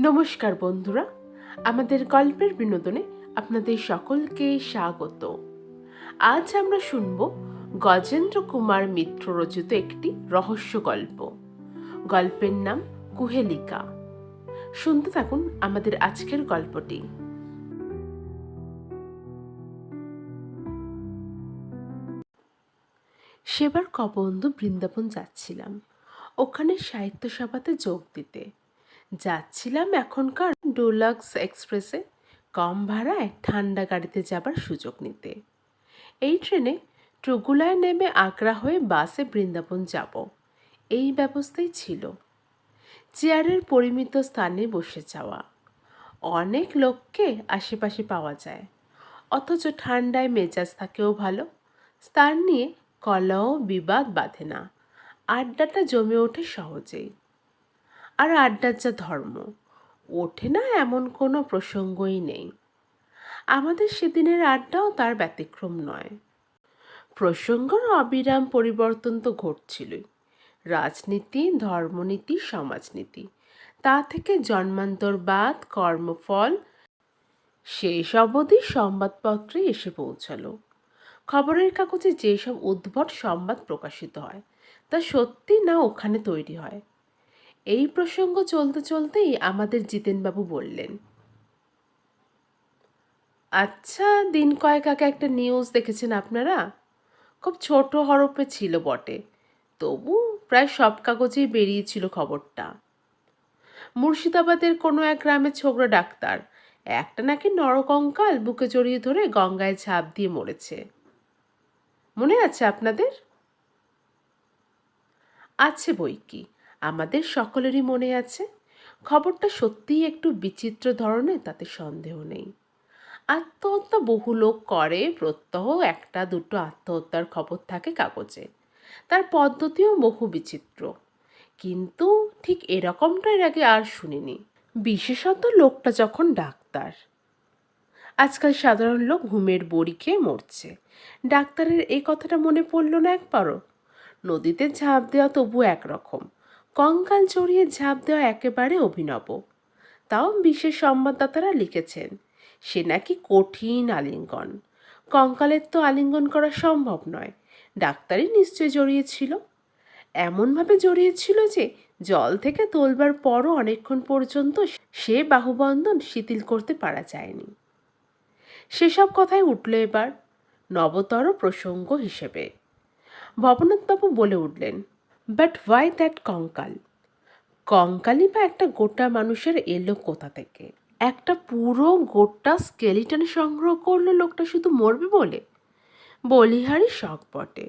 নমস্কার বন্ধুরা, আমাদের গল্পের বিনোদনে আপনাদের সকলকে স্বাগত। আজ আমরা শুনব গজেন্দ্র কুমার মিত্র রচিত একটি রহস্য গল্প। গল্পের নাম কুহেলিকা। শুনতে থাকুন আমাদের আজকের গল্পটি। সেবার কবন্ধু বৃন্দাবন যাচ্ছিলাম। ওখানে সাহিত্য সভাতে যোগ দিতে। যাচ্ছিলাম এখনকার ডোলাক্স এক্সপ্রেসে কম ভাড়ায় ঠান্ডা গাড়িতে যাবার সুযোগ নিতে। এই ট্রেনে ট্রুগুলায় নেমে আগ্রা হয়ে বাসে বৃন্দাবন যাব। এই ব্যবস্থাই ছিল। চেয়ারের পরিমিত স্থানে বসে যাওয়া। অনেক লোককে আশেপাশে পাওয়া যায়। অথচ ঠান্ডায় মেজাজ থাকেও ভালো। স্থান নিয়ে কলহ, বিবাদ বাঁধে না। আড্ডাটা জমে ওঠে সহজেই। আর আড্ডার যা ধর্ম, ওঠে না এমন কোনো প্রসঙ্গই নেই। আমাদের সেদিনের আড্ডাও তার ব্যতিক্রম নয়। প্রসঙ্গর অবিরাম পরিবর্তন তো ঘটছিলই। রাজনীতি, ধর্মনীতি, সমাজনীতি, তা থেকে জন্মান্তরবাদ, কর্মফল, শেষ অবধি সংবাদপত্রে এসে পৌঁছালো। খবরের কাগজে যেসব উদ্ভট সংবাদ প্রকাশিত হয়, তা সত্যি না ওখানে তৈরি হয়? এই প্রসঙ্গ চলতে চলতেই আমাদের জিতেনবাবু বললেন আচ্ছা দিন কয়েক আগে একটা নিউজ দেখেছেন আপনারা? খুব ছোট হরফে ছিল বটে, তবু প্রায় সব কাগজেই বেরিয়েছিল খবরটা। মুর্শিদাবাদের কোনো এক গ্রামের ছোকরা ডাক্তার, একটা নাকি নরকঙ্কাল বুকে জড়িয়ে ধরে গঙ্গায় ঝাঁপ দিয়ে মরেছে। মনে আছে আপনাদের? আছে বই কি আমাদের সকলেরই মনে আছে। খবরটা সত্যিই একটু বিচিত্র ধরনের, তাতে সন্দেহ নেই। আত্মহত্যা বহু লোক করে, প্রত্যহ একটা দুটো আত্মহত্যার খবর থাকে কাগজে। তার পদ্ধতিও বহু বিচিত্র। কিন্তু ঠিক এরকমটা এর আগে আর শুনিনি। বিশেষত লোকটা যখন ডাক্তার। আজকাল সাধারণ লোক ঘুমের বড়ি খেয়ে মরছে। ডাক্তারের এই কথাটা মনে পড়ল না একবারও। নদীতে ঝাঁপ দেওয়া তবু একরকম। কঙ্কাল জড়িয়ে ঝাঁপ দেওয়া একেবারে অভিনব। তাও বিশেষ সংবাদদাতারা লিখেছেন, সে নাকি কঠিন আলিঙ্গন। কঙ্কালের তো আলিঙ্গন করা সম্ভব নয়। ডাক্তারই নিশ্চয় জড়িয়েছিল। এমনভাবে জড়িয়েছিল যে জল থেকে তোলবার পরও অনেকক্ষণ পর্যন্ত সে বাহুবন্ধন শিথিল করতে পারা যায়নি। সেসব কথাই উঠল এবার নবতর প্রসঙ্গ হিসেবে। ভবনাথবাবু বলে উঠলেন বাট ওয়াই দ্যাট কঙ্কাল কঙ্কালই বা একটা গোটা মানুষের এলো কোথা থেকে? একটা পুরো গোটা স্কেলিটন সংগ্রহ করল লোকটা শুধু মরবে বলে? বলিহারি শখ বটে।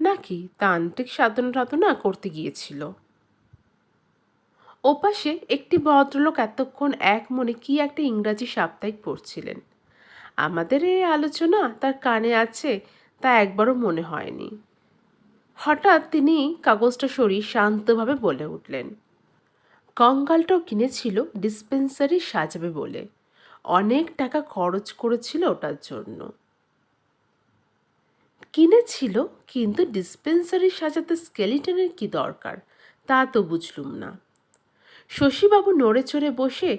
নাকি তান্ত্রিক সাধনা টাধনা করতে গিয়েছিল? ওপাশে একটি ভদ্রলোক এতক্ষণ এক মনে কি একটা ইংরাজি সাপ্তাহিক পড়ছিলেন। আমাদের এই আলোচনা তার কানে আছে, তা একবারও মনে হয়নি। হঠাৎ তিনি কাগজটা সরিয়ে শান্তভাবে বলে উঠলেন, কঙ্কালটাও কিনেছিল ডিসপেন্সারি সাজাবে বলে। অনেক টাকা খরচ করেছিল ওটার জন্য। কিনেছিল কিন্তু ডিসপেন্সারি সাজাতে স্কেলিটনের কি দরকার, তা তো বুঝলুম না। শশীবাবু নড়ে চড়ে বসে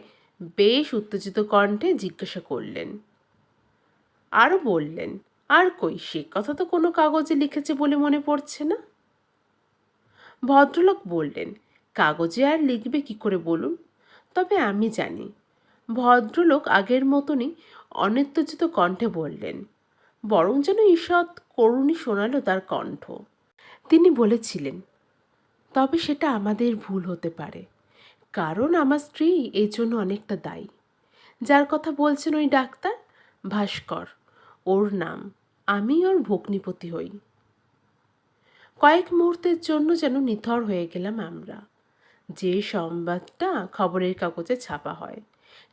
বেশ উত্তেজিত কণ্ঠে জিজ্ঞাসা করলেন আরও বললেন আর কই? সে কথা তো কোনো কাগজে লিখেছে বলে মনে পড়ছে না। ভদ্রলোক বললেন, কাগজে আর লিখবে কি করে বলুন? তবে আমি জানি। ভদ্রলোক আগের মতনই অনিত্যজিত কণ্ঠে বললেন, বরং যেন ঈষৎ করুণী শোনালো তার কণ্ঠ। তিনি বলেছিলেন, তবে সেটা আমাদের ভুল হতে পারে, কারণ আমার স্ত্রী এই জন্য অনেকটা দায়ী। যার কথা বলছেন ওই ডাক্তার, ভাস্কর, ওর নাম। আমি ওর ভগ্নিপতি হই। কয়েক মুহূর্তের জন্য যেন নিথর হয়ে গেলাম আমরা। যে সংবাদটা খবরের কাগজে ছাপা হয়,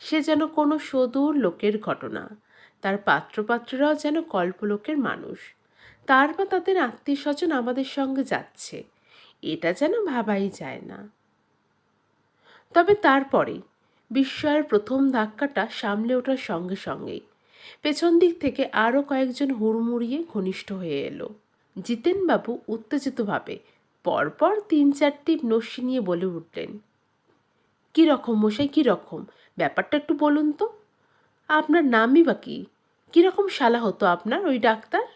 সে যেন কোনো সদূর লোকের ঘটনা, তার পাত্রপাত্ররাও যেন কল্পলোকের মানুষ, তার বা তাদের আত্মীয় স্বজন আমাদের সঙ্গে যাচ্ছে, এটা যেন ভাবাই যায় না। তবে তারপরে, বিস্ময়ের প্রথম ধাক্কাটা সামলে ওঠার সঙ্গে সঙ্গেই পেছন দিক থেকে আরও কয়েকজন হুড়মুড়িয়ে ঘনিষ্ঠ হয়ে এলো। জিতেনবাবু উত্তেজিতভাবে পরপর তিন চারটি নস্যি নিয়ে বলে উঠলেন, কী রকম মশাই, কী রকম? ব্যাপারটা একটু বলুন তো। আপনার নামই বা কী? কীরকম শালা হতো আপনার ওই ডাক্তার?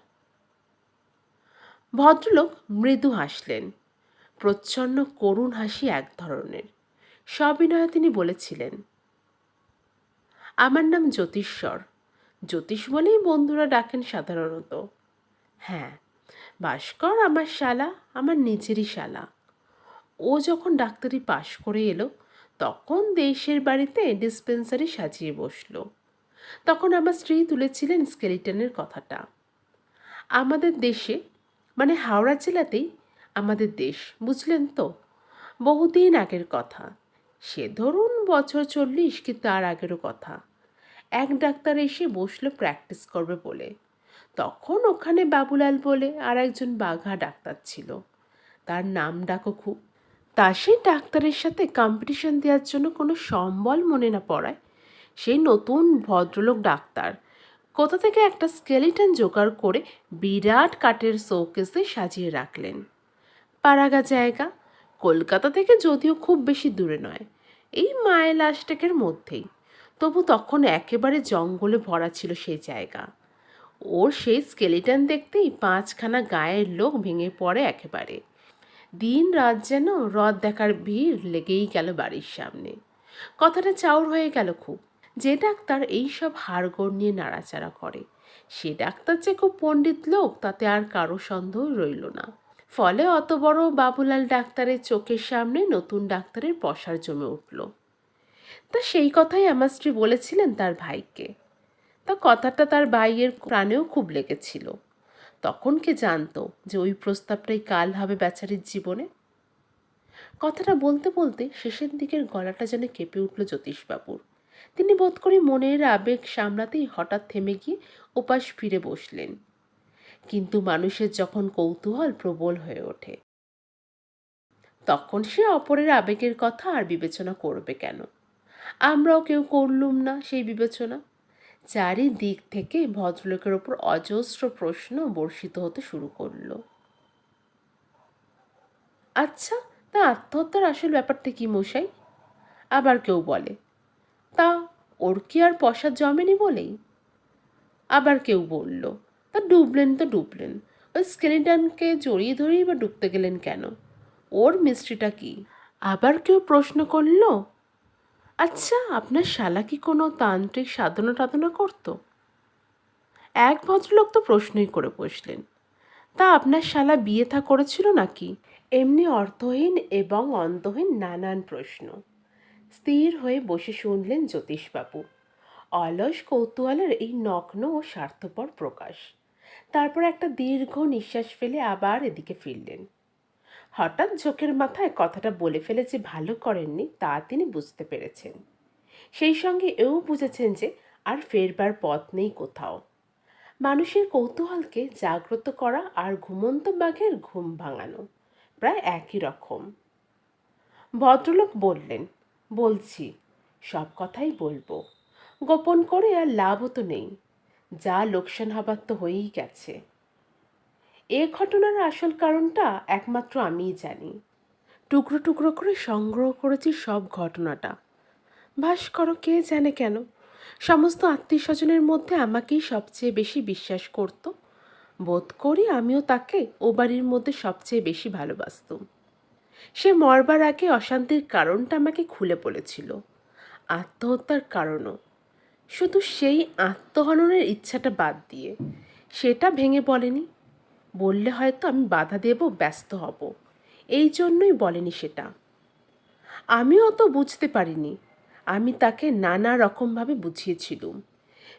ভদ্রলোক মৃদু হাসলেন। প্রচ্ছন্ন, করুণ হাসি এক ধরনের। সবিনয়ে তিনি বলেছিলেন, আমার নাম জ্যোতিষ্বর। জ্যোতিষ বলেই বন্ধুরা ডাকেন সাধারণত। হ্যাঁ ভাস্কর আমার শালা, আমার নিজেরই শালা। ও যখন ডাক্তারি পাশ করে এলো, তখন দেশের বাড়িতে ডিসপেন্সারি সাজিয়ে বসল। তখন আমার স্ত্রী তুলেছিলেন স্কেলিটনের কথাটা। আমাদের দেশে মানে হাওড়া জেলাতেই আমাদের দেশ, বুঝলেন তো? বহুদিন আগের কথা। সে ধরুন বছর চল্লিশ কি তার আগেরও কথা। এক ডাক্তার এসে বসল প্র্যাকটিস করবে বলে। তখন ওখানে বাবুলাল বলে আর একজন বাঘা ডাক্তার ছিল। তার নাম ডাকো খুব। তা সেই ডাক্তারের সাথে কম্পিটিশন দেওয়ার জন্য কোনো সম্বল মনে না পড়ায়। সেই নতুন ভদ্রলোক ডাক্তার। কোথা থেকে একটা স্কেলিটন জোগাড় করে বিরাট কাঠের শোকেসে সাজিয়ে রাখলেন। পাড়াগা জায়গা। কলকাতা থেকে যদিও খুব বেশি দূরে নয়। এই মাইল আষ্টেকের মধ্যেই। তবু তখন একেবারে জঙ্গলে ভরা ছিল সেই জায়গা। ওর সেই স্কেলিটন দেখতেই পাঁচখানা গায়ের লোক ভেঙে পড়ে একেবারে। দিন রাত যেন রথ দেখার ভিড় লেগেই গেল বাড়ির সামনে। কথাটা চাউর হয়ে গেল খুব। যে ডাক্তার এই সব হাড়গোড় নিয়ে নাড়াচাড়া করে, সে ডাক্তার যে খুব পণ্ডিত লোক, তাতে আর কারও সন্দেহ রইল না। ফলে অত বড় বাবুলাল ডাক্তারের চোখের সামনে নতুন ডাক্তারের পসার জমে উঠল। তা সেই কথাই আমার স্ত্রী বলেছিলেন তার ভাইকে। তা কথাটা তার ভাইয়ের প্রাণেও খুব লেগেছিল। তখন কে জানতো যে ওই প্রস্তাবটাই কাল হবে বেচারির জীবনে? কথাটা বলতে বলতে শেষের দিকের গলাটা যেন কেঁপে উঠল জ্যোতিষবাবুর। তিনি বোধ করি মনের আবেগ সামলাতেই হঠাৎ থেমে গিয়ে উপাস ফিরে বসলেন। কিন্তু মানুষের যখন কৌতূহল প্রবল হয়ে ওঠে, তখন সে অপরের আবেগের কথা আর বিবেচনা করবে কেন? আমরাও কেউ করলুম না সেই বিবেচনা। চারিদিক থেকে ভদ্রলোকের ওপর অজস্র প্রশ্ন বর্ষিত হতে শুরু করল। আচ্ছা তা আত্মহত্যার আসল ব্যাপারটা কি মশাই? আবার কেউ বলে, তা ওর কি আর পয়সা জমেনি বলেই? আবার কেউ বলল, তা ডুবলেন তো ডুবলেন, ওই স্কেলিটনকে জড়িয়ে ধরেই বা ডুবতে গেলেন কেন? ওর মিস্ট্রিটা কি? আবার কেউ প্রশ্ন করল আচ্ছা আপনার শালা কি কোনো তান্ত্রিক সাধনা টাধনা করতো? এক ভদ্রলোক তো প্রশ্নই করে বসলেন। তা আপনার শালা বিয়ে থা করেছিল নাকি? এমনি অর্থহীন এবং অন্তহীন নানান প্রশ্ন। স্থির হয়ে বসে শুনলেন জ্যোতিষবাবু। অলস কৌতূহলের এই নগ্ন ও স্বার্থপর প্রকাশ। তারপর একটা দীর্ঘ নিঃশ্বাস ফেলে আবার এদিকে ফিরলেন। হঠাৎ ঝোঁকের মাথায় কথাটা বলে ফেলে যে ভালো করেননি, তা তিনি বুঝতে পেরেছেন। সেই সঙ্গে এও বুঝেছেন যে আর ফেরবার পথ নেই কোথাও। মানুষের কৌতূহলকে জাগ্রত করা আর ঘুমন্ত বাঘের ঘুম ভাঙানো প্রায় একই রকম। ভদ্রলোক বললেন, বলছি, সব কথাই বলব। গোপন করে আর লাভও তো নেই। যা লোকসান হবার তো হয়েই গেছে। এ ঘটনার আসল কারণটা একমাত্র আমিই জানি। টুকরো টুকরো করে সংগ্রহ করেছি সব ঘটনাটা। ভাস করো, কে জানে কেন? সমস্ত আত্মীয় স্বজনের মধ্যে আমাকেই সবচেয়ে বেশি বিশ্বাস করত। বোধ করি আমিও তাকে ও বাড়ির মধ্যে সবচেয়ে বেশি ভালোবাসতুম। সে মরবার আগে অশান্তির কারণটা আমাকে খুলে বলেছিল। আত্মহত্যার কারণও। শুধু সেই আত্মহননের ইচ্ছাটা বাদ দিয়ে। সেটা ভেঙে বলেনি বললে হয়তো আমি বাধা দেব, ব্যস্ত হব। এই জন্যই বলেনি সেটা। আমিও অত বুঝতে পারিনি। আমি তাকে নানা রকমভাবে বুঝিয়েছিলুম।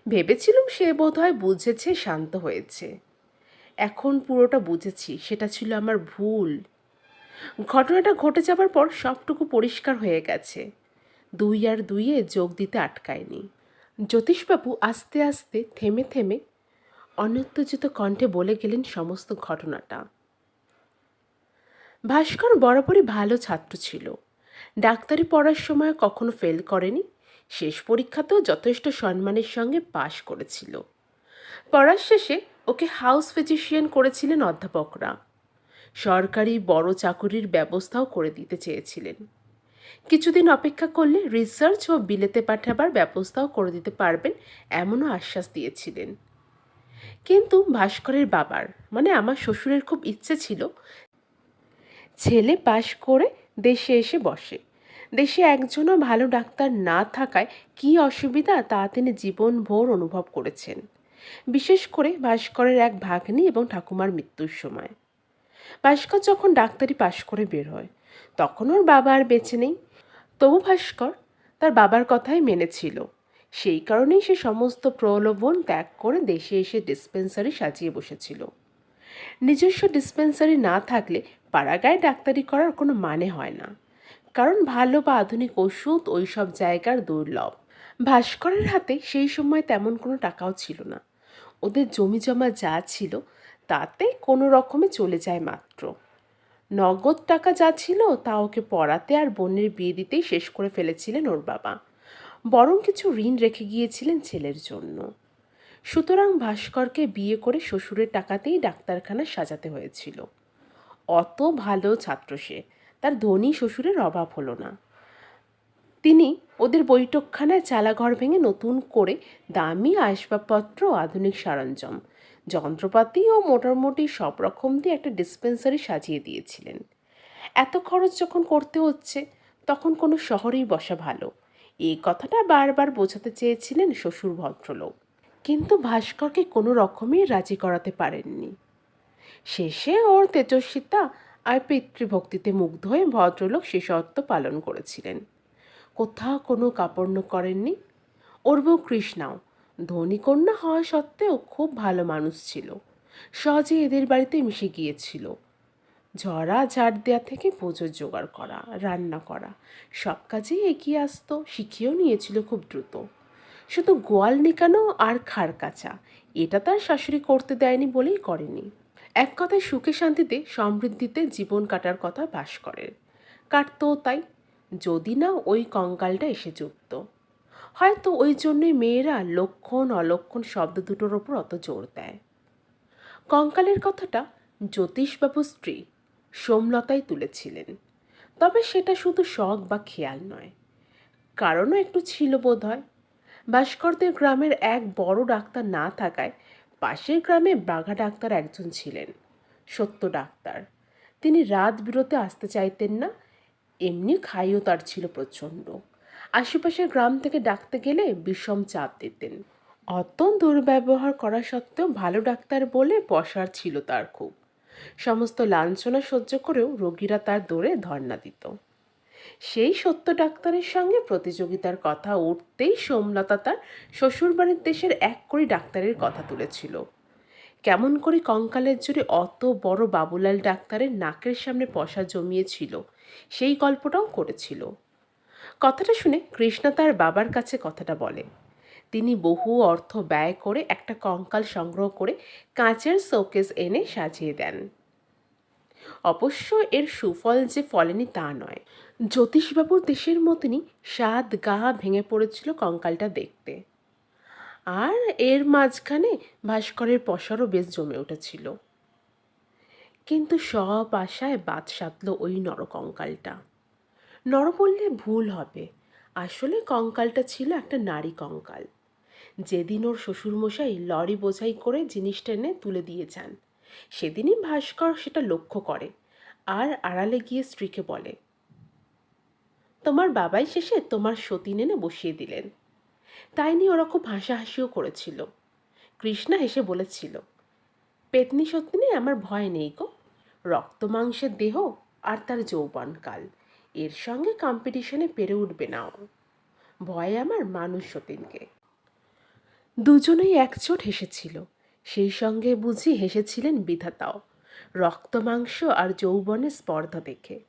ভেবেছিলুম সে বোধহয় বুঝেছে, শান্ত হয়েছে। এখন পুরোটা বুঝেছি, সেটা ছিল আমার ভুল। ঘটনাটা ঘটে যাবার পর সবটুকু পরিষ্কার হয়ে গেছে। দুই আর দুইয়ে যোগ দিতে আটকায়নি। জ্যোতিষবাবু আস্তে আস্তে, থেমে থেমে অনুত্তেজিত কণ্ঠে বলে গেলেন সমস্ত ঘটনাটা। ভাস্কর বরাবরই ভালো ছাত্র ছিল। ডাক্তারি পড়ার সময় কখনো ফেল করেনি। শেষ পরীক্ষাতেও যথেষ্ট সম্মানের সঙ্গে পাশ করেছিল। পড়ার শেষে ওকে হাউস ফিজিশিয়ান করেছিলেন অধ্যাপকরা। সরকারি বড় চাকুরির ব্যবস্থাও করে দিতে চেয়েছিলেন। কিছুদিন অপেক্ষা করলে রিসার্চ ও বিলেতে পাঠাবার ব্যবস্থাও করে দিতে পারবেন এমনও আশ্বাস দিয়েছিলেন। কিন্তু ভাস্করের বাবার মানে আমার শ্বশুরের খুব ইচ্ছে ছিল। ছেলে পাশ করে দেশে এসে বসে। দেশে একজনও ভালো ডাক্তার না থাকায় কী অসুবিধা তা তিনি জীবনভর অনুভব করেছেন। বিশেষ করে ভাস্করের এক ভাগ্নি এবং ঠাকুমার মৃত্যুর সময়। ভাস্কর যখন ডাক্তারি পাশ করে বের হয়, তখন ওর বাবা আর বেঁচে নেই। তবু ভাস্কর তার বাবার কথাই মেনেছিল সেই কারণেই সে সমস্ত প্রলোভন ত্যাগ করে দেশে এসে ডিসপেন্সারি সাজিয়ে বসেছিল। নিজস্ব ডিসপেন্সারি না থাকলে পাড়াগায় ডাক্তারি করার কোনো মানে হয় না। কারণ ভালো বা আধুনিক ওষুধ ওই সব জায়গার দুর্লভ। ভাস্করের হাতে সেই সময় তেমন কোনো টাকাও ছিল না। ওদের জমি জমা যা ছিল তাতে কোনো রকমে চলে যায় মাত্র। নগদ টাকা যা ছিল তা ওকে পড়াতে আর বোনের বিয়ে দিতেই শেষ করে ফেলেছিলেন ওর বাবা। বরং কিছু ঋণ রেখে গিয়েছিলেন ছেলের জন্য। সুতরাং ভাস্করকে বিয়ে করে শ্বশুরের টাকাতেই ডাক্তারখানা সাজাতে হয়েছিল। অত ভালো ছাত্র সে, তার ধনী শ্বশুরের অভাব হলো না। তিনি ওদের বৈঠকখানায় চালাঘর ভেঙে নতুন করে দামি আসবাবপত্র, আধুনিক সরঞ্জাম, যন্ত্রপাতি ও মোটামুটি সব রকম দিয়ে একটা ডিসপেন্সারি সাজিয়ে দিয়েছিলেন। এত খরচ যখন করতে হচ্ছে, তখন কোনো শহরেই বসা ভালো। এই কথাটা বারবার বোঝাতে চেয়েছিলেন শ্বশুর ভদ্রলোক। কিন্তু ভাস্করকে কোনো রকমই রাজি করাতে পারেননি। শেষে ওর তেজস্বিতা আর পিতৃভক্তিতে মুগ্ধ হয়ে ভদ্রলোক শর্ত পালন করেছিলেন। কোথাও কোনো কাপড় করেননি। ওর বউ কৃষ্ণাও, ধনী কন্যা হওয়া সত্ত্বেও খুব ভালো মানুষ ছিল। সহজে এদের বাড়িতে মিশে গিয়েছিল। ঝরা ঝাড় দেওয়া থেকে পুজোর জোগাড় করা, রান্না করা। সব কাজেই এগিয়ে আসতো, শিখিয়েও নিয়েছিল খুব দ্রুত। শুধু গোয়াল নিকানো আর খাড় কাচা, এটা তার শাশুড়ি করতে দেয়নি বলেই করেনি। এক কথায় সুখে শান্তিতে সমৃদ্ধিতে জীবন কাটার কথা বাস করে। কাটতো তাই, যদি না ওই কঙ্কালটা এসে জুটত। হয়তো ওই জন্যই মেয়েরা লক্ষণ অলক্ষণ শব্দ দুটোর ওপর অত জোর দেয়। কঙ্কালের কথাটা জ্যোতিষবাবুর স্ত্রী সোমলতাই তুলেছিলেন। তবে সেটা শুধু শখ বা খেয়াল নয়, কারণও একটু ছিল বোধ হয় ভাস্করদের গ্রামের এক বড় ডাক্তার না থাকায় পাশের গ্রামে বাঘা ডাক্তার একজন ছিলেন, সত্য ডাক্তার। তিনি রাত বিরতে আসতে চাইতেন না, এমনি খাইও তার ছিল প্রচণ্ড। আশেপাশের গ্রাম থেকে ডাকতে গেলে বিষম চাপ দিতেন। অত দুর্ব্যবহার করা সত্ত্বেও ভালো ডাক্তার বলে পশার ছিল তার খুব। সমস্ত লাঞ্ছনা সহ্য করেও রোগীরা তার দৌড়ে ধর্ণা দিত। সেই সত্য ডাক্তারের সঙ্গে প্রতিযোগিতার কথা উঠতেই সোমলতা তার শ্বশুরবাড়ির দেশের এক কড়ি ডাক্তারের কথা তুলেছিল। কেমন করে কঙ্কালের জুড়ে অত বড় বাবুলাল ডাক্তারের নাকের সামনে পশা জমিয়েছিল, সেই গল্পটাও করেছিল। কথাটা শুনে কৃষ্ণা তার বাবার কাছে কথাটা বলে। তিনি বহু অর্থ ব্যয় করে একটা কঙ্কাল সংগ্রহ করে কাঁচের শোকেস এনে সাজিয়ে দেন। অবশ্য এর সুফল যে ফলেনি তা নয়। জ্যোতিষবাবুর দেশের মতনই সাত গা ভেঙে পড়েছিল কঙ্কালটা দেখতে। আর এর মাঝখানে ভাস্করের পশারও বেশ জমে উঠেছিল। কিন্তু সব আশায় বাদ সাধল ওই নরকঙ্কালটা। নর বললে ভুল হবে। আসলে কঙ্কালটা ছিল একটা নারী কঙ্কাল। যেদিন ওর শ্বশুরমশাই লরি বোঝাই করে জিনিসটা এনে তুলে দিয়ে যান সেদিনই ভাস্কর সেটা লক্ষ্য করে, আর আড়ালে গিয়ে স্ত্রীকে বলে, তোমার বাবাই শেষে তোমার সতীন এনে বসিয়ে দিলেন। তাই নিয়ে ওরা খুব হাসাহাসিও করেছিল। কৃষ্ণা হেসে বলেছিল, পেতনি সত্যিনে আমার ভয় নেই গো। রক্ত মাংসের দেহ আর তার যৌবনকাল এর সঙ্গে কম্পিটিশনে পেরে উঠবে নাও ভয় আমার মানুষ সতীনকে। দুজনেই একচোট হেসেছিল। সেই সঙ্গে বুঝি হেসেছিলেন বিধাতাও। রক্ত, মাংস আর যৌবনের স্পর্ধা দেখে।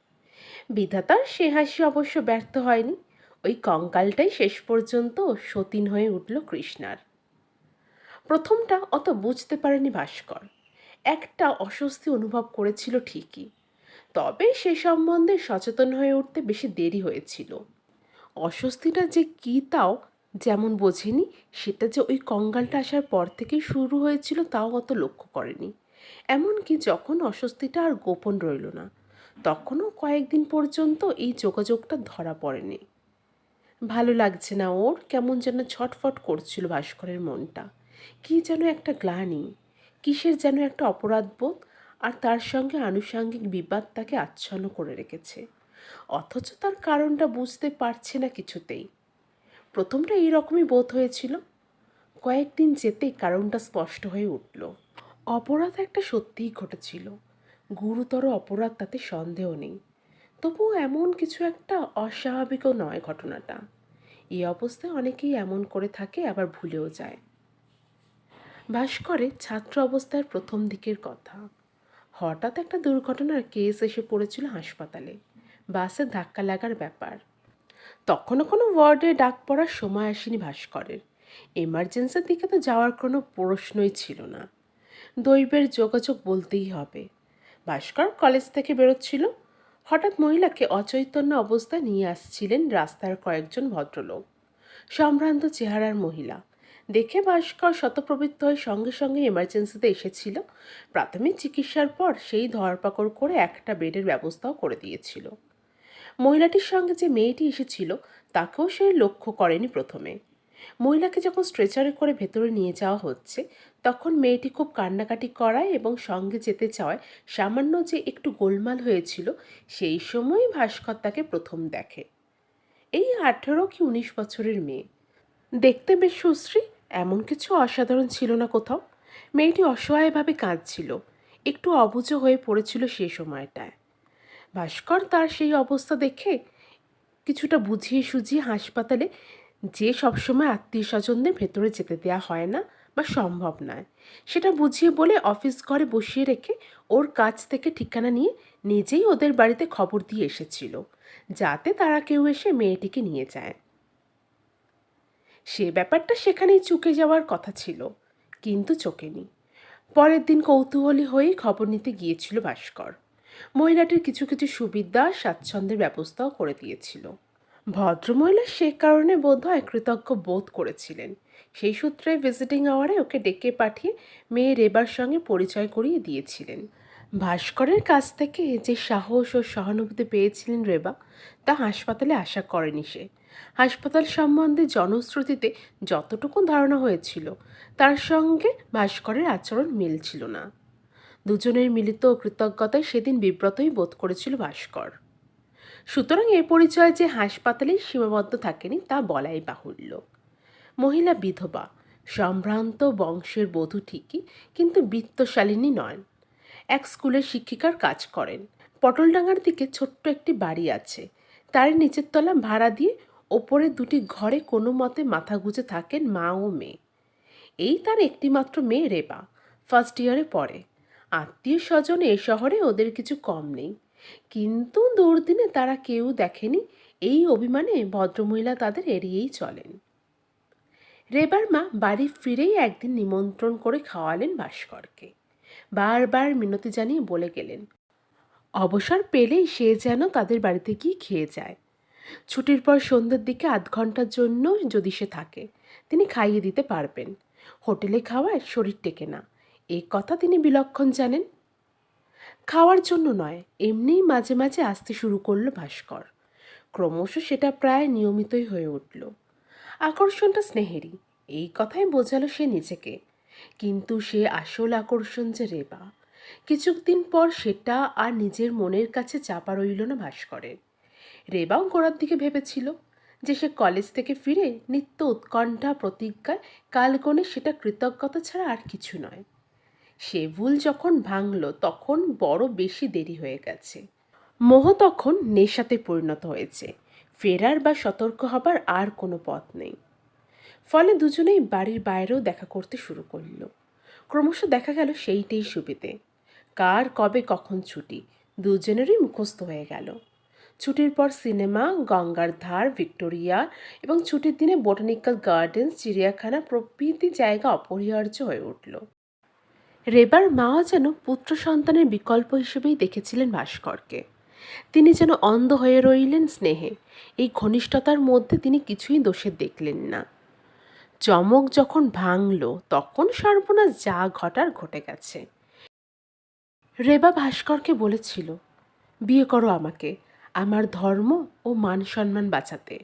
বিধাতার সে হাসি অবশ্য ব্যর্থ হয়নি। ওই কঙ্কালটাই শেষ পর্যন্ত সতীন হয়ে উঠল কৃষ্ণার। প্রথমটা অত বুঝতে পারেনি ভাস্কর। একটা অস্বস্তি অনুভব করেছিল ঠিকই। তবে সে সম্বন্ধে সচেতন হয়ে উঠতে বেশি দেরি হয়েছিল। অস্বস্তিটা যে কী তাও যেমন বোঝেনি, সেটা যে ওই কঙ্গালটা আসার পর থেকেই শুরু হয়েছিল তাও অত লক্ষ্য করেনি। এমনকি যখন অস্বস্তিটা আর গোপন রইল না, তখনও কয়েকদিন পর্যন্ত এই যোগাযোগটা ধরা পড়েনি। ভালো লাগছে না ওর, কেমন যেন ছটফট করছিল ভাস্করের মনটা। কি যেন একটা গ্লানি, কিসের যেন একটা অপরাধবোধ আর তার সঙ্গে আনুষাঙ্গিক বিবাদ তাকে আচ্ছন্ন করে রেখেছে। অথচ তার কারণটা বুঝতে পারছে না কিছুতেই। প্রথমটা এই রকমই বোধ হয়েছিল। কয়েকদিন যেতেই কারণটা স্পষ্ট হয়ে উঠল। অপরাধ একটা সত্যিই ঘটেছিল। গুরুতর অপরাধ তাতে সন্দেহ নেই। তবুও এমন কিছু একটা অস্বাভাবিকও নয় ঘটনাটা। এই অবস্থায় অনেকেই এমন করে থাকে, আবার ভুলেও যায়। ভাস্করের ছাত্র অবস্থার প্রথম দিকের কথা। হঠাৎ একটা দুর্ঘটনার কেস এসে পড়েছিল হাসপাতালে। বাসে ধাক্কা লাগার ব্যাপার। তখনও কোনো ওয়ার্ডে ডাক পড়ার সময় আসেনি ভাস্করের। এমার্জেন্সির দিকে তো যাওয়ার কোনো প্রশ্নই ছিল না। দৈবের যোগাযোগ বলতেই হবে। ভাস্কর কলেজ থেকে বেরোচ্ছিল। হঠাৎ মহিলাকে অচৈতন্য অবস্থায় নিয়ে আসছিলেন রাস্তার কয়েকজন ভদ্রলোক। সম্ভ্রান্ত চেহারার মহিলা। দেখে ভাস্কর শতপ্রবৃত্ত হয়ে সঙ্গে সঙ্গে এমার্জেন্সিতে এসেছিল। প্রাথমিক চিকিৎসার পর সেই ধরপাকড় করে একটা বেডের ব্যবস্থাও করে দিয়েছিল। মহিলাটির সঙ্গে যে মেয়েটি এসেছিল, তাকেও সে লক্ষ্য করেনি প্রথমে। মহিলাকে যখন স্ট্রেচারে করে ভেতরে নিয়ে যাওয়া হচ্ছে, তখন মেয়েটি খুব কান্নাকাটি করায় এবং সঙ্গে যেতে চাওয়ায় সামান্য যে একটু গোলমাল হয়েছিল, সেই সময় ভাস্কর তাকে প্রথম দেখে। এই আঠেরো কি উনিশ বছরের মেয়ে। দেখতে বেশ সুশ্রী, এমন কিছু অসাধারণ ছিল না কোথাও। মেয়েটি অসহায়ভাবে কাঁদছিল, একটু অবুঝ হয়ে পড়েছিল সে সময়টায়। ভাস্কর তার সেই অবস্থা দেখে কিছুটা বুঝিয়ে সুঝিয়ে হাসপাতালে যে সবসময় আত্মীয় স্বজনদের ভেতরে যেতে দেওয়া হয় না বা সম্ভব নয়, সেটা বুঝিয়ে বলে অফিস ঘরে বসিয়ে রেখে ওর কাছ থেকে ঠিকানা নিয়ে নিজেই ওদের বাড়িতে খবর দিয়ে এসেছিল, যাতে তারা কেউ এসে মেয়েটিকে নিয়ে যায়। সে ব্যাপারটা সেখানেই চুকে যাওয়ার কথা ছিল, কিন্তু চোখেনি পরের দিন কৌতূহলী হয়েই খবর নিতে গিয়েছিল ভাস্কর। মহিলাটির কিছু কিছু সুবিধা স্বাচ্ছন্দ্যের ব্যবস্থাও করে দিয়েছিল। ভদ্রমহিলা সে কারণে বোধ হয় কৃতজ্ঞ বোধ করেছিলেন। সেই সূত্রে ভিজিটিং আওয়ারে ওকে ডেকে পাঠিয়ে মেয়ে রেবার সঙ্গে পরিচয় করিয়ে দিয়েছিলেন। ভাস্করের কাছ থেকে যে সাহস ও সহানুভূতি পেয়েছিলেন রেবা, তা হাসপাতালে আশা করেনি সে। হাসপাতাল সম্বন্ধে জনশ্রুতিতে যতটুকু ধারণা হয়েছিল, তার সঙ্গে ভাস্করের আচরণ মিলছিল না। দুজনের মিলিত কৃতজ্ঞতায় সেদিন বিব্রতই বোধ করেছিল ভাস্কর। সুতরাং এ পরিচয় যে হাসপাতালেই সীমাবদ্ধ থাকেনি তা বলাই বাহুল্য। মহিলা বিধবা, সম্ভ্রান্ত বংশের বধূ ঠিকই, কিন্তু বিত্তশালিনী নয় এক স্কুলের শিক্ষিকার কাজ করেন। পটলডাঙ্গার দিকে ছোট্ট একটি বাড়ি আছে। তার নিচের তলা ভাড়া দিয়ে ওপরে দুটি ঘরে কোনো মতে মাথা গুঁজে থাকেন মা ও মেয়ে। এই তার একটিমাত্র মেয়ে রেবা ফার্স্ট ইয়ারে পড়ে। আত্মীয় স্বজন এ শহরে ওদের কিছু কম নেই। কিন্তু দুর্দিনে তারা কেউ দেখেনি এই অভিমানে ভদ্রমহিলা তাদের এড়িয়েই চলেন। রেবার মা বাড়ি ফিরেই একদিন নিমন্ত্রণ করে খাওয়ালেন ভাস্করকে। বারবার মিনতি জানিয়ে বলে গেলেন, অবসর পেলেই সে যেন তাদের বাড়িতে গিয়ে খেয়ে যায়। ছুটির পর সন্ধ্যের দিকে আধ ঘণ্টার জন্য যদি সে থাকে, তিনি খাইয়ে দিতে পারবেন। হোটেলে খাওয়ায় শরীর টেকে না। এই কথা তিনি বিলক্ষণ জানেন? খাওয়ার জন্য নয়, এমনিই মাঝে মাঝে আসতে শুরু করল ভাস্কর। ক্রমশ সেটা প্রায় নিয়মিতই হয়ে উঠল। আকর্ষণটা স্নেহেরই, এই কথাই বোঝালো সে নিজেকে। কিন্তু সে আসল আকর্ষণ যে রেবা কিছুদিন পর সেটা আর নিজের মনের কাছে চাপা রইল না ভাস্করের। রেবাও গোড়ার দিকে ভেবেছিল যে সে কলেজ থেকে ফিরে নিত্য উৎকণ্ঠা প্রতিজ্ঞায় কালগণে সেটা কৃতজ্ঞতা ছাড়া আর কিছু নয়। সে ভুল যখন ভাঙল, তখন বড় বেশি দেরি হয়ে গেছে। মোহ তখন নেশাতে পরিণত হয়েছে। ফেরার বা সতর্ক হবার আর কোনো পথ নেই। ফলে দুজনেই বাড়ির বাইরেও দেখা করতে শুরু করল। ক্রমশ দেখা গেল সেইটাই সুবিধে। কার কবে কখন ছুটি, দুজনেরই মুখস্থ হয়ে গেল। ছুটির পর সিনেমা, গঙ্গার ধার, ভিক্টোরিয়া এবং ছুটির দিনে বোটানিক্যাল গার্ডেন্স, চিড়িয়াখানা প্রভৃতি জায়গা অপরিহার্য হয়ে উঠল। রেবার মাও যেন পুত্র সন্তানের বিকল্প হিসেবেই দেখেছিলেন ভাস্করকে। তিনি যেন অন্ধ হয়ে রইলেন স্নেহে। এই ঘনিষ্ঠতার মধ্যে তিনি কিছুই দোষের দেখলেন না। চমক যখন ভাঙল, তখন সর্বনাশ যা ঘটার ঘটে গেছে। রেবা ভাস্করকে বলেছিল, বিয়ে করো আমাকে, আমার ধর্ম ও মান সম্মান বাঁচাতে।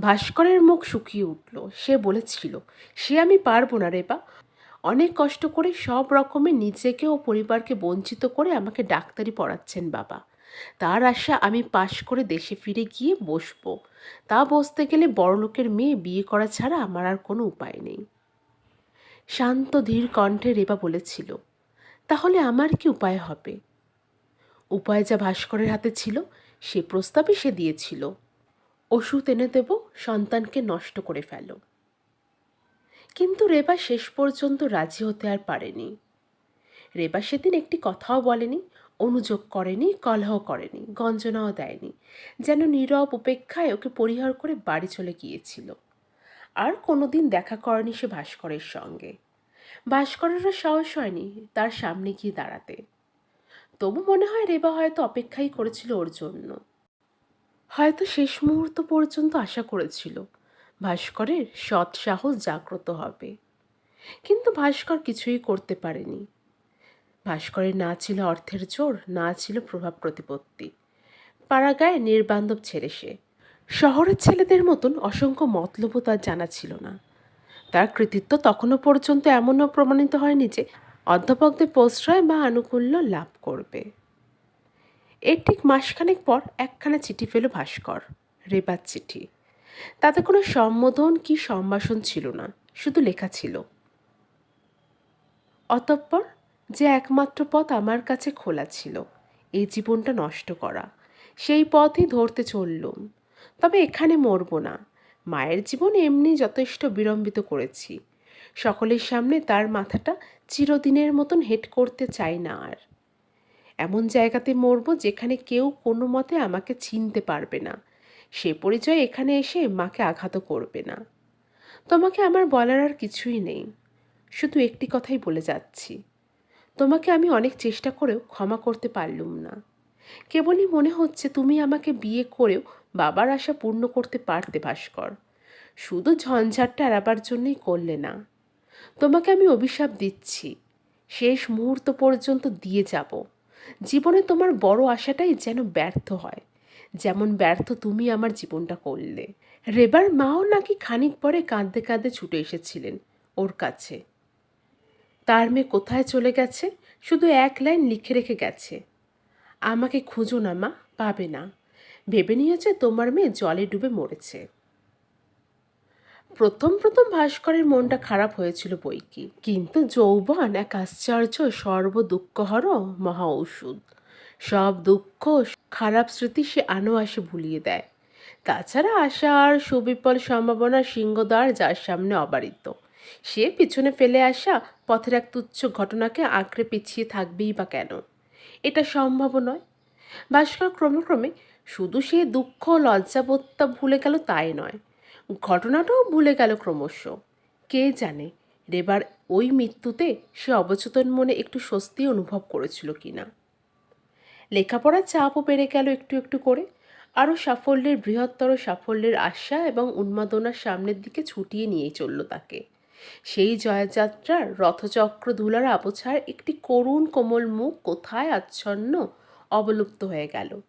ভাস্করের মুখ শুকিয়ে উঠল। সে বলেছিল, সে আমি পারব না রে বা অনেক কষ্ট করে সব রকমে নিজেকে ও পরিবারকে বঞ্চিত করে আমাকে ডাক্তারি পড়াচ্ছেন বাবা। তার আশা আমি পাশ করে দেশে ফিরে গিয়ে বসবো। তা বসতে গেলে বড়লোকের মেয়ে বিয়ে করা ছাড়া আমার আর কোনো উপায় নেই। শান্ত ধীর কণ্ঠে রেবা বলেছিল, তাহলে আমার কি উপায় হবে? উপায় যা ভাস্করের হাতে ছিল, সে প্রস্তাবই সে দিয়েছিল। ওষুধ এনে দেব, সন্তানকে নষ্ট করে ফেলো। কিন্তু রেবা শেষ পর্যন্ত রাজি হতে আর পারেনি। রেবা সেদিন একটি কথাও বলেনি, অনুযোগ করেনি, কলহ করেনি, গঞ্জনাও দেয়নি, যেন নীরব উপেক্ষায় ওকে পরিহার করে বাড়ি চলে গিয়েছিল। আর কোনোদিন দেখা করেনি সে ভাস্করের সঙ্গে। ভাস্করেরও সাহস হয়নি তার সামনে গিয়ে দাঁড়াতে। তবু মনে হয় রেবা হয়তো অপেক্ষাই করেছিল ওর জন্য। হয়তো শেষ মুহূর্ত পর্যন্ত আশা করেছিল। ভাস্করের সৎ সাহস জাগ্রত হবে। কিন্তু ভাস্কর কিছুই করতে পারেনি। ভাস্করের না ছিল অর্থের জোর, না ছিল প্রভাব প্রতিপত্তি। পাড়াগায় নির্বান্ধব ছেড়ে সে। শহরের ছেলেদের মতন অসংখ্য মতলবও তার জানা ছিল না। তার কৃতিত্ব তখনও পর্যন্ত এমনও প্রমাণিত হয়নি যে অধ্যাপকদের প্রশ্রয় বা আনুকূল্য লাভ করবে। এর ঠিক মাসখানেক পর একখানা চিঠি পেল ভাস্কর রেবার চিঠি। তাতে কোনো সম্বোধন কি সম্ভাষণ ছিল না, শুধু লেখা ছিল। অতঃপর যে একমাত্র পথ আমার কাছে খোলা ছিল, এই জীবনটা নষ্ট করা, সেই পথই ধরতে চললুম। তবে এখানে মরব না, মায়ের জীবন এমনি যথেষ্ট বিলম্বিত করেছি। সকলের সামনে তার মাথাটা চিরদিনের মতন হেট করতে চাই না আর। এমন জায়গাতে মরব যেখানে কেউ কোনো মতে আমাকে চিনতে পারবে না সে পরিচয় এখানে এসে মাকে আঘাত করবে না। তোমাকে আমার বলার আর কিছুই নেই। শুধু একটি কথাই বলে যাচ্ছি। তোমাকে আমি অনেক চেষ্টা করেও ক্ষমা করতে পারলুম না। কেবলই মনে হচ্ছে তুমি আমাকে বিয়ে করেও বাবার আশা পূর্ণ করতে পারতে ভাস্কর। শুধু ঝঞ্ঝাটটা এড়াবার জন্যই করলে না। তোমাকে আমি অভিশাপ দিচ্ছি। শেষ মুহূর্ত পর্যন্ত দিয়ে যাব। জীবনে তোমার বড় আশাটাই যেন ব্যর্থ হয়। যেমন ব্যর্থ তুমি আমার জীবনটা করলে। রেবার মাও নাকি খানিক পরে কাঁদতে কাঁদতে ছুটে এসেছিলেন ওর কাছে। তার মেয়ে কোথায় চলে গেছে? শুধু এক লাইন লিখে রেখে গেছে। আমাকে খুঁজো না মা, পাবে না। ভেবে নিয়েছে তোমার মেয়ে জলে ডুবে মরেছে। প্রথম প্রথম ভাস্করের মনটা খারাপ হয়েছিল বই কি কিন্তু যৌবন, এক আশ্চর্য সর্ব দুঃখহর মহা ঔষধ। সব দুঃখ, খারাপ স্মৃতি সে আনো আসে ভুলিয়ে দেয়। তাছাড়া আশা আর সুবিপল সম্ভাবনা সিংহদ্বার যার সামনে অবারিত। সে পিছনে ফেলে আসা পথের এক তুচ্ছ ঘটনাকে আঁকড়ে পিছিয়ে থাকবেই বা কেন? এটা সম্ভব নয়। ভাস্কর ক্রমে ক্রমে শুধু সে দুঃখ, লজ্জাবোধটা ভুলে গেল তাই নয়। ঘটনাটাও ভুলে গেল ক্রমশ। কে জানে রেবার ওই মৃত্যুতে সে অবচেতন মনে একটু স্বস্তি অনুভব করেছিল কিনা। লেখাপড়ার চাপও বেড়ে গেল একটু একটু করে। আরও সাফল্যের, বৃহত্তর সাফল্যের আশা এবং উন্মাদনার সামনের দিকে ছুটিয়ে নিয়ে চলল তাকে। সেই জয়যাত্রার রথচক্র ধুলার আবছার একটি করুণ কোমল মুখ কোথায় আচ্ছন্ন, অবলুপ্ত হয়ে গেল।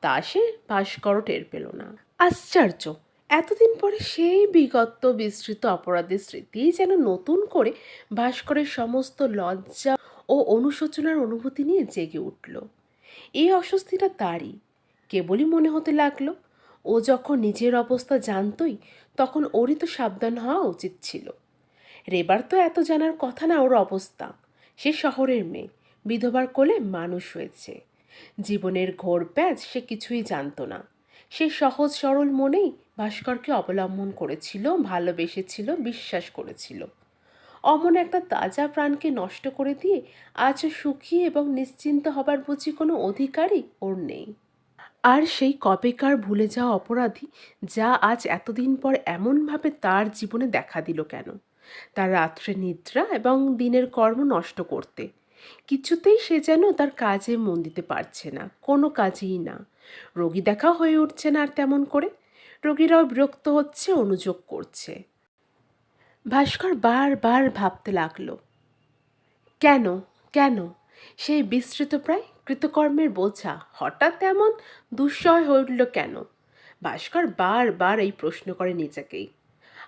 তা সে ভাস্করও টের পেল না। আশ্চর্য! এতদিন পরে সেই বিগত বিস্তৃত অপরাধের স্মৃতি যেন নতুন করে ভাস্করের সমস্ত লজ্জা ও অনুশোচনার অনুভূতি নিয়ে জেগে উঠল। এই অস্বস্তিটা তারই। কেবলই মনে হতে লাগল, ও যখন নিজের অবস্থা জানতই তখন ওরই তো সাবধান হওয়া উচিত ছিল। রেবার তো এত জানার কথা না ওর অবস্থা। সে শহরের মেয়ে, বিধবার কোলে মানুষ হয়েছে। জীবনের ঘোর প্যাচ সে কিছুই জানতো না। সে সহজ সরল মনেই ভাস্করকে অবলম্বন করেছিল, ভালোবেসেছিল, বিশ্বাস করেছিল। অমন একটা তাজা প্রাণকে নষ্ট করে দিয়ে আজ সুখী এবং নিশ্চিন্ত হবার বুঝি কোনো অধিকারই ওর নেই। আর সেই কবেকার ভুলে যাওয়া অপরাধী যা আজ এতদিন পর এমনভাবে তার জীবনে দেখা দিল কেন? তার রাত্রে নিদ্রা এবং দিনের কর্ম নষ্ট করতে। কিছুতেই সে যেন তার কাজে মন দিতে পারছে না, কোনো কাজেই না। রোগী দেখা হয়ে উঠছে না আর তেমন করে। রোগীরাও বিরক্ত হচ্ছে, অনুযোগ করছে। ভাস্কর বারবার ভাবতে লাগল। কেন কেন? সেই বিস্তৃত প্রায় কৃতকর্মের বোঝা হঠাৎ এমন দুঃসহ হয়ে উঠল কেন? ভাস্কর বারবার এই প্রশ্ন করে নিজেকেই।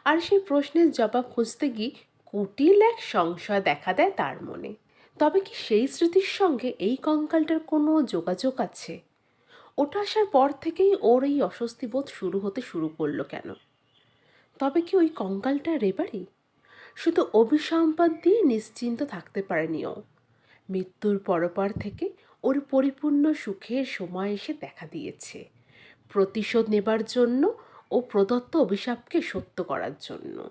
আর সেই প্রশ্নের জবাব খুঁজতে গিয়ে কুটিল এক সংশয় দেখা দেয় তার মনে। তবে কি সেই স্মৃতির সঙ্গে এই কঙ্কালটার কোনো যোগাযোগ আছে? ওটা আসার পর থেকেই ওর এই অস্বস্তি বোধ শুরু হতে শুরু করল কেন? তবে কি ওই কঙ্কালটা রেবারি শুধু অভিসম্পাদ দিয়ে নিশ্চিন্ত থাকতে পারেনি ও মৃত্যুর পরপর থেকে ওর পরিপূর্ণ সুখের সময় এসে দেখা দিয়েছে। প্রতিশোধ নেবার জন্য ও প্রদত্ত অভিশাপকে সত্য করার জন্য।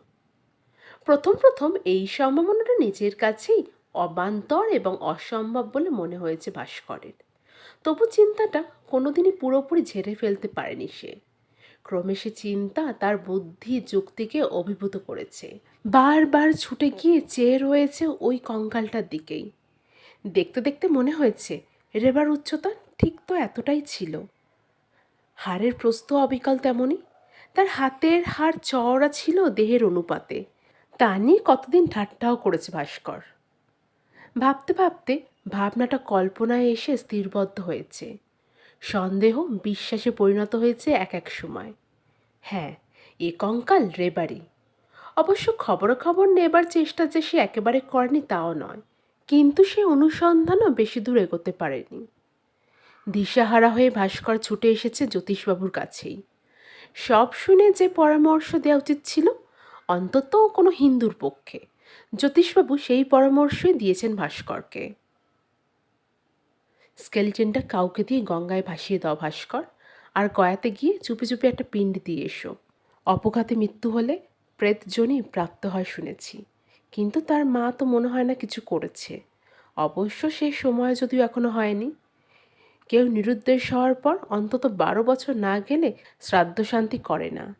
প্রথম প্রথম এই সম্ভাবনাটা নিজের কাছেই অবান্তর এবং অসম্ভব বলে মনে হয়েছে ভাস্করের। তবু চিন্তাটা কোনোদিনই পুরোপুরি ঝেড়ে ফেলতে পারেনি সে। ক্রমে সে চিন্তা তার বুদ্ধি যুক্তিকে অভিভূত করেছে। বারবার ছুটে গিয়ে চেয়ে রয়েছে ওই কঙ্কালটার দিকেই। দেখতে দেখতে মনে হয়েছে, রেবার উচ্চতা ঠিক তো এতটাই ছিল। হাড়ের প্রস্থ অবিকল তেমনই, তার হাতের হাড় চওড়া ছিল দেহের অনুপাতে। তা নিয়ে কতদিন ঠাট্টাও করেছে ভাস্কর। ভাবতে ভাবতে ভাবনাটা কল্পনায় এসে স্থিরবদ্ধ হয়েছে। সন্দেহ বিশ্বাসে পরিণত হয়েছে এক এক সময়। হ্যাঁ এ কঙ্কাল রেবারি। অবশ্য খবরাখবর নেবার চেষ্টা যে সে একেবারে করেনি তাও নয়, কিন্তু সে অনুসন্ধানও বেশি দূর এগোতে পারেনি। দিশাহারা হয়ে ভাস্কর ছুটে এসেছে জ্যোতিষবাবুর কাছেই। সব শুনে যে পরামর্শ দেওয়া উচিত ছিল, অন্তত কোনো হিন্দুর পক্ষে। জ্যোতিষবাবু সেই পরামর্শই দিয়েছেন ভাস্করকে। স্কেলিটেনটা কাউকে দিয়ে গঙ্গায় ভাসিয়ে দাও ভাস্কর। আর গয়াতে গিয়ে চুপি চুপি একটা পিণ্ড দিয়ে এসো। অপঘাতে মৃত্যু হলে প্রেতজনই প্রাপ্ত হয় শুনেছি। কিন্তু তার মা তো মনে হয় না কিছু করেছে। অবশ্য সেই সময় যদিও এখনও হয়নি। কেউ নিরুদ্দেশ হওয়ার পর অন্তত বারো বছর না গেলে শ্রাদ্ধ শান্তি করে না।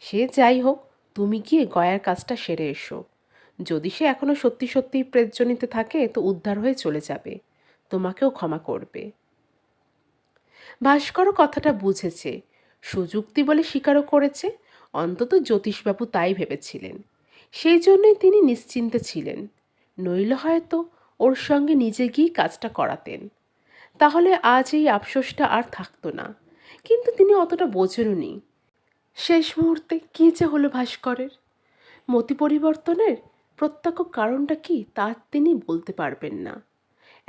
সে যাই হোক, তুমি গিয়ে গয়ার কাজটা সেরে এসো। যদি সে এখনও সত্যি সত্যিই প্রেতজনিতে থাকে, তো উদ্ধার হয়ে চলে যাবে। তোমাকেও ক্ষমা করবে। ভাস্করও কথাটা বুঝেছে, সুযুক্তি বলে স্বীকারও করেছে, অন্তত জ্যোতিষবাবু তাই ভেবেছিলেন। সেই জন্যই তিনি নিশ্চিন্তে ছিলেন, নইলে হয়তো ওর সঙ্গে নিজে গিয়ে কাজটা করাতেন। তাহলে আজ এই আফসোসটা আর থাকতো না, কিন্তু তিনি অতটা বোঝেননি শেষ মুহূর্তে কী যে হলো ভাস্করের? মতি পরিবর্তনের প্রত্যক্ষ কারণটা কি তা তিনি বলতে পারবেন না।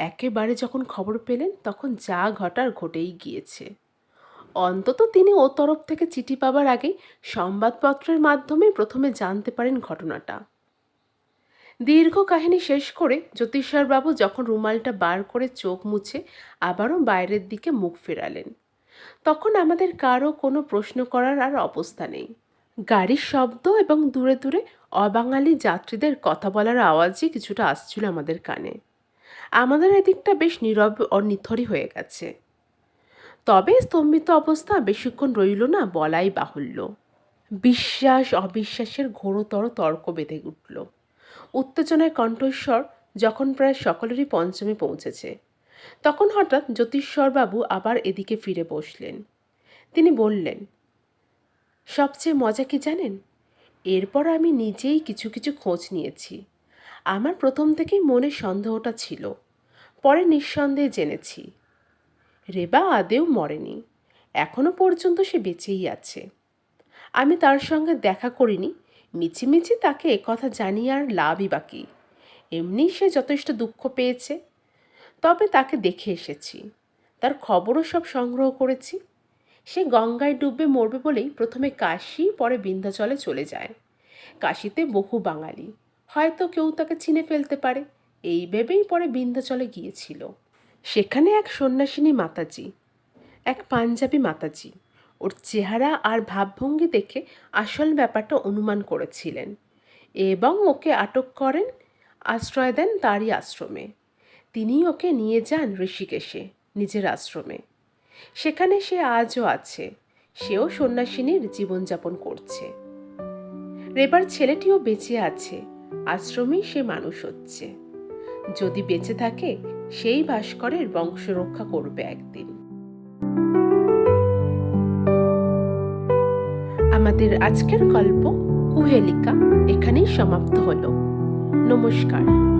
একেবারে যখন খবর পেলেন, তখন যা ঘটার ঘটেই গিয়েছে। অন্তত তিনি ও তরফ থেকে চিঠি পাবার আগেই সংবাদপত্রের মাধ্যমে প্রথমে জানতে পারেন ঘটনাটা। দীর্ঘ কাহিনী শেষ করে জ্যোতিষারবাবু যখন রুমালটা বার করে চোখ মুছে আবারও বাইরের দিকে মুখ ফেরালেন। তখন আমাদের কারও কোনো প্রশ্ন করার আর অবস্থা নেই। গাড়ির শব্দ এবং দূরে দূরে অবাঙালি যাত্রীদের কথা বলার আওয়াজই কিছুটা আসছিল আমাদের কানে। আমাদের এদিকটা বেশ নীরব অনিথরই হয়ে গেছে। তবে স্তম্ভিত অবস্থা বেশিক্ষণ রইল না, বলাই বাহুল্য। বিশ্বাস, অবিশ্বাসের ঘোরতর তর্ক বেঁধে উঠল। উত্তেজনায় কণ্ঠস্বর যখন প্রায় সকলেরই পঞ্চমে পৌঁছেছে, তখন হঠাৎ জ্যোতিষ্বরবাবু আবার এদিকে ফিরে বসলেন। তিনি বললেন, সবচেয়ে মজা কি জানেন? এরপর আমি নিজেই কিছু কিছু খোঁজ নিয়েছি। আমার প্রথম থেকেই মনে সন্দেহটা ছিল। পরে নিঃসন্দেহে জেনেছি। রেবা আদেও মরেনি। এখনও পর্যন্ত সে বেঁচেই আছে। আমি তার সঙ্গে দেখা করিনি। মিছিমিছি তাকে একথা জানিয়ে আর লাভই বাকি। এমনি সে যথেষ্ট দুঃখ পেয়েছে। তবে তাকে দেখে এসেছি। তার খবরও সব সংগ্রহ করেছি। সে গঙ্গায় ডুববে মরবে বলেই প্রথমে কাশি, পরে বিন্ধ্যাচলে চলে যায়। কাশিতে বহু বাঙালি। হয়তো কেউ তাকে চিনে ফেলতে পারে। এই ভেবেই পরে বিন্ধ্যাচলে গিয়েছিল। সেখানে এক সন্ন্যাসিনী মাতাজি, এক পাঞ্জাবি মাতাজি, ওর চেহারা আর ভাবভঙ্গি দেখে আসল ব্যাপারটা অনুমান করেছিলেন এবং ওকে আটক করেন, আশ্রয় দেন তারই আশ্রমে। তিনি ওকে নিয়ে যান ঋষিকেশে, নিজের আশ্রমে। সেখানে সে আজও আছে, সেও সন্ন্যাসিনীর জীবনযাপন করছে। রেবার ছেলেটিও বেঁচে আছে আশ্রমেই সে মানুষ হচ্ছে। যদি বেঁচে থাকে, সেই ভাস্করের বংশ রক্ষা করবে একদিন। আমাদের আজকের গল্প কুহেলিকা এখানেই সমাপ্ত হলো। নমস্কার।